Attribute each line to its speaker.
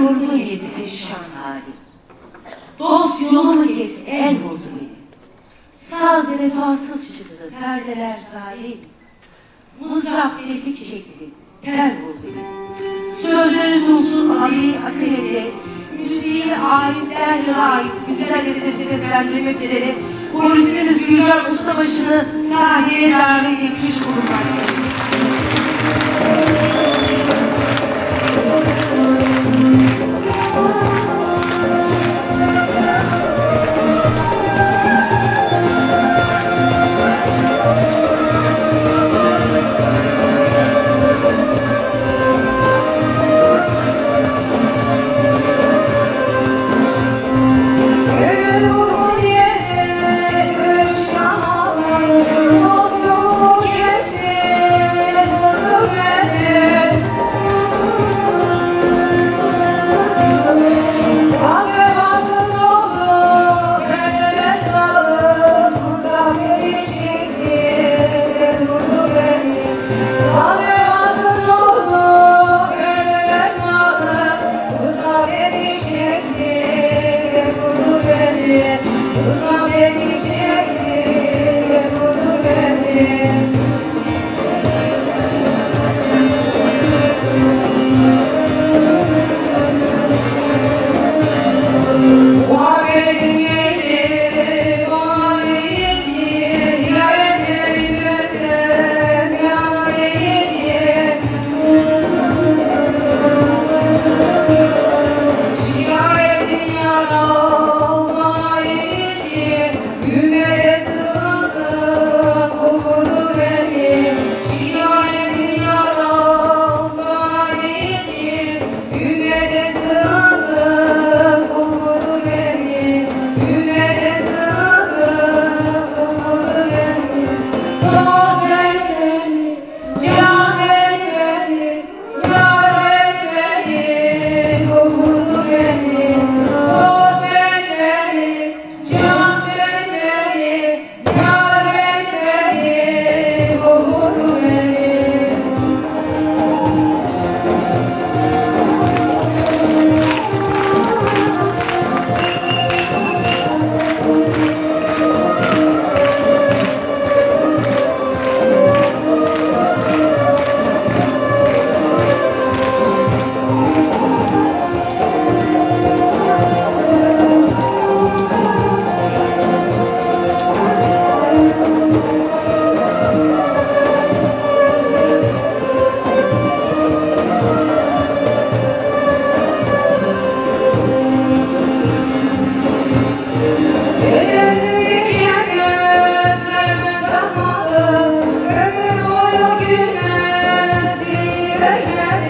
Speaker 1: vurdu yedi perişan halim. Dost yolumu kes el vurdu beni. Saz vefasız çıktı perdeler zalim. Mızrap bileti çekti tel vurdu beni. Sözleri dursun Ali akılede. Müziği Arifler yıla ait güzel eseri seslendirmektedir. Polisimiz Gülcan Ustabaşı'nı sahneye davet etmiş
Speaker 2: bulunmaktadır. que Yeah.